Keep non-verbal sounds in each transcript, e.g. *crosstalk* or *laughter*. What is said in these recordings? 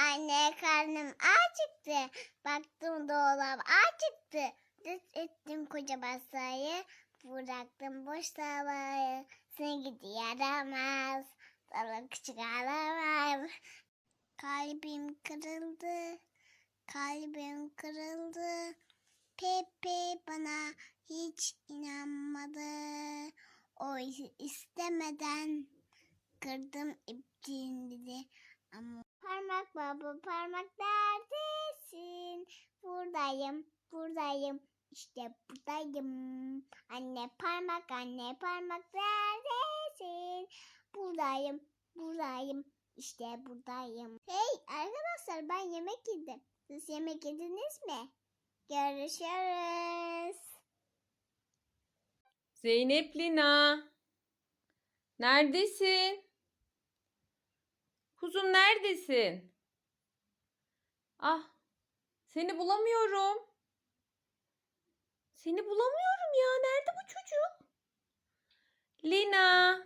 Anne karnım acıktı. Baktım dolap acıktı. Düz ettim koca masayı. Bıraktım boş tavayı. Seni gidi yaramaz. Sana küçük alamam. Kalbim kırıldı. Kalbim kırıldı. Pepe bana hiç inanmadı. O istemeden kırdım iptiğin dedi. Ama parmak baba parmak neredesin? Buradayım, buradayım. İşte buradayım. Anne parmak, anne parmak neredesin? Buradayım, buradayım. İşte buradayım. Hey arkadaşlar ben yemek yedim. Siz yemek yediniz mi? Görüşürüz. Zeynep Lina. Neredesin? Kuzum neredesin? Ah, seni bulamıyorum. Seni bulamıyorum ya. Nerede bu çocuk? Lina.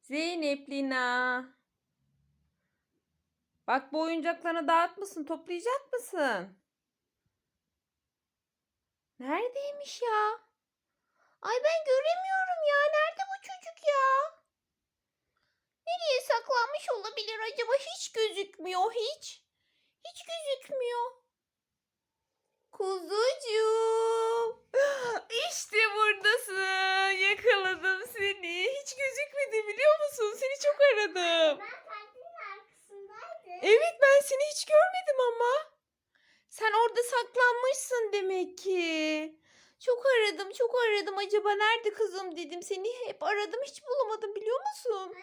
Zeynep Lina. Bak bu oyuncaklarını dağıtmışsın. Toplayacak mısın? Neredeymiş ya? Ay ben göremiyorum ya. Nerede bu çocuk ya? Nereye saklanmış olabilir acaba? Hiç gözükmüyor hiç. Hiç gözükmüyor. Kuzucuğum. *gasps* İşte buradasın. Yakaladım seni. Hiç gözükmedi biliyor musun? Seni çok aradım. Ben partinin arkasındaydım. Evet ben seni hiç görmedim ama. Sen orada saklanmışsın demek ki. Çok aradım, çok aradım. Acaba nerede kızım dedim. Seni hep aradım, hiç bulamadım biliyor musun?